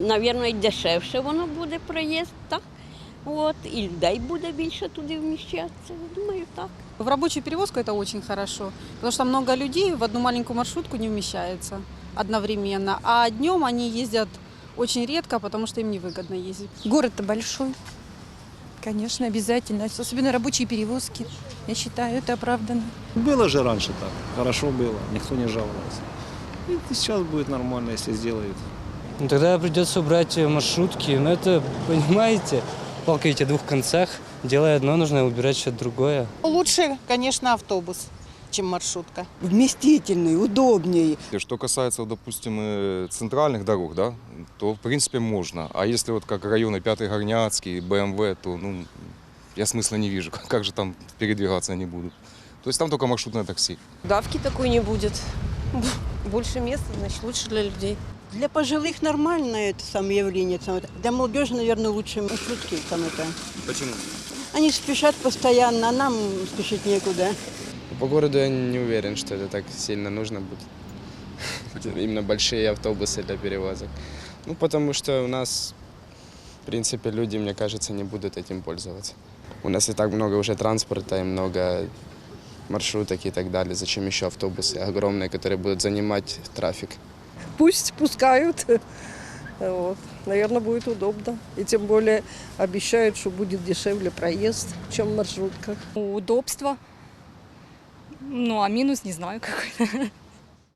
Навірно, і дешевше воно буде проїзд, так? От, і людей буде більше туди вміщатися. Думаю, так. В рабочую перевозку это очень хорошо, потому что много людей в одну маленькую маршрутку не вмещается одновременно, а днем они ездят очень редко, потому что им невыгодно ездить. Город-то большой. Конечно, обязательно. Особенно рабочие перевозки. Я считаю, это оправданно. Было же раньше так, хорошо было, никто не жаловался. И сейчас будет нормально, если сделают. Ну, тогда придется убрать маршрутки. Но это, понимаете, палка ведь о двух концах. Делая одно, нужно убирать что-то другое. Лучше, конечно, автобус, чем маршрутка. вместительный, удобней. И Что касается, допустим, э, центральных дорог, да, то в принципе можно. А если вот как районы Пятый Горняцкий, БМВ, то ну, я смысла не вижу, как, как же там передвигаться они будут. То есть там только маршрутное такси. Давки такой не будет. Больше места, значит, лучше для людей. Для пожилых нормальное это самое явление. Для молодежи, наверное, лучше маршрутки. Там это. Почему? Они спешат постоянно, а нам спешить некуда. По городу я не уверен, что это так сильно нужно будет. Именно большие автобусы для перевозок. Ну, потому что у нас, в принципе, люди, мне кажется, не будут этим пользоваться. У нас и так много уже транспорта и много маршруток и так далее. Зачем еще автобусы огромные, которые будут занимать трафик? Пусть пускают. Вот. Наверное, будет удобно. И тем более обещают, что будет дешевле проезд, чем в маршрутках. Удобство. Ну, а минус не знаю какой.